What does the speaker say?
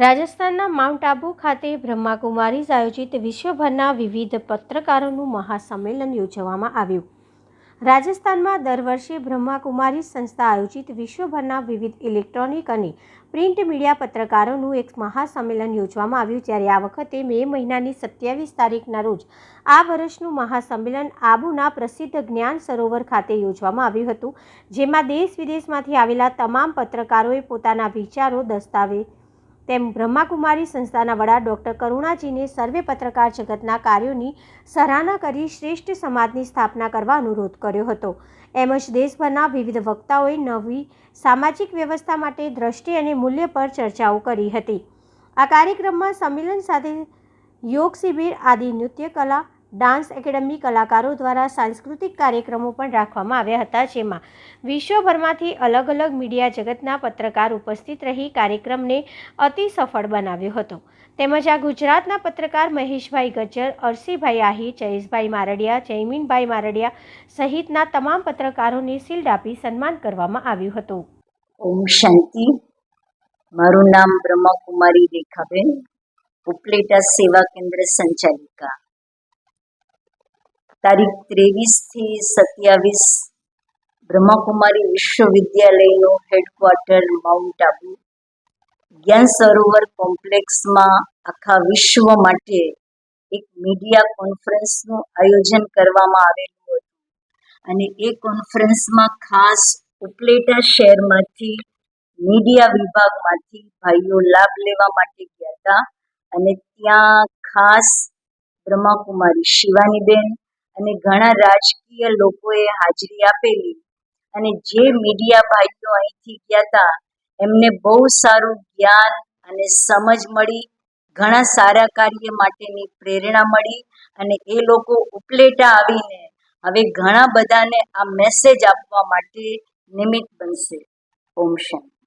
રાજસ્થાનના માઉન્ટ આબુ ખાતે બ્રહ્માકુમારીઝ આયોજિત વિશ્વભરના વિવિધ પત્રકારોનું મહાસંમેલન યોજવામાં આવ્યું. રાજસ્થાનમાં દર વર્ષે બ્રહ્માકુમારી સંસ્થા આયોજિત વિશ્વભરના વિવિધ ઇલેક્ટ્રોનિક અને પ્રિન્ટ મીડિયા પત્રકારોનું એક મહાસંમેલન યોજવામાં આવ્યું, જ્યારે આ વખતે મે મહિનાની સત્યાવીસ તારીખના રોજ આ વર્ષનું મહાસંમેલન આબુના પ્રસિદ્ધ જ્ઞાન સરોવર ખાતે યોજવામાં આવ્યું હતું, જેમાં દેશ વિદેશમાંથી આવેલા તમામ પત્રકારોએ પોતાના વિચારો દસ્તાવેજ તેમ બ્રહ્માકુમારી સંસ્થાના વડા ડૉક્ટર કરુણાજીને સર્વે પત્રકાર જગતના કાર્યોની સરાહના કરી શ્રેષ્ઠ સમાજની સ્થાપના કરવા અનુરોધ કર્યો હતો. એમ જ દેશભરના વિવિધ વક્તાઓએ નવી સામાજિક વ્યવસ્થા માટે દ્રષ્ટિ અને મૂલ્ય પર ચર્ચાઓ કરી હતી. આ કાર્યક્રમમાં સંમેલન સાથે યોગ શિબિર આદિ નૃત્ય કલા ડાન્સ એકેડમી કલાકારો દ્વારા સાંસ્કૃતિક કાર્યક્રમો પણ રાખવામાં આવ્યા હતા, જેમાં વિશ્વભરમાંથી અલગ અલગ મીડિયા જગતના પત્રકાર ઉપસ્થિત રહી કાર્યક્રમને અતિ સફળ બનાવ્યો હતો. તેમજ આ ગુજરાતના પત્રકાર મહેશભાઈ ગજ્જર, અરસીભાઈ આહી, જયેશભાઈ મારડિયા, જયમીનભાઈ મારડિયા સહિતના તમામ પત્રકારોને શિલ્ડ આપી સન્માન કરવામાં આવ્યું હતું. ઓમ શાંતિ. મારું નામ બ્રહ્માકુમારી રેખાબેન, ઉપલેટા સેવા કેન્દ્ર સંચાલિકા. તારીખ ત્રેવીસથી સત્યાવીસ બ્રહ્માકુમારી વિશ્વવિદ્યાલયનું હેડક્વાર્ટર માઉન્ટ આબુ જ્ઞાન સરોવર કોમ્પ્લેક્સમાં આખા વિશ્વ માટે એક મીડિયા કોન્ફરન્સનું આયોજન કરવામાં આવેલું હતું. અને એ કોન્ફરન્સમાં ખાસ ઉપલેટા શહેરમાંથી મીડિયા વિભાગમાંથી ભાઈઓ લાભ લેવા માટે ગયા હતા. અને ત્યાં ખાસ બ્રહ્માકુમારી શિવાનીબેન અને ઘણા રાજકીય લોકોએ હાજરી આપેલી. અને જે મીડિયા ભાઈઓ અહીંથી ગયા હતા એમને બહુ સારું જ્ઞાન અને સમજ મળી, ઘણા સારા કાર્ય માટેની પ્રેરણા મળી અને એ લોકો ઉપલેટા આવીને હવે ઘણા બધાને આ મેસેજ આપવા માટે નિમિત્ત બનશે. ઓમ શાંતિ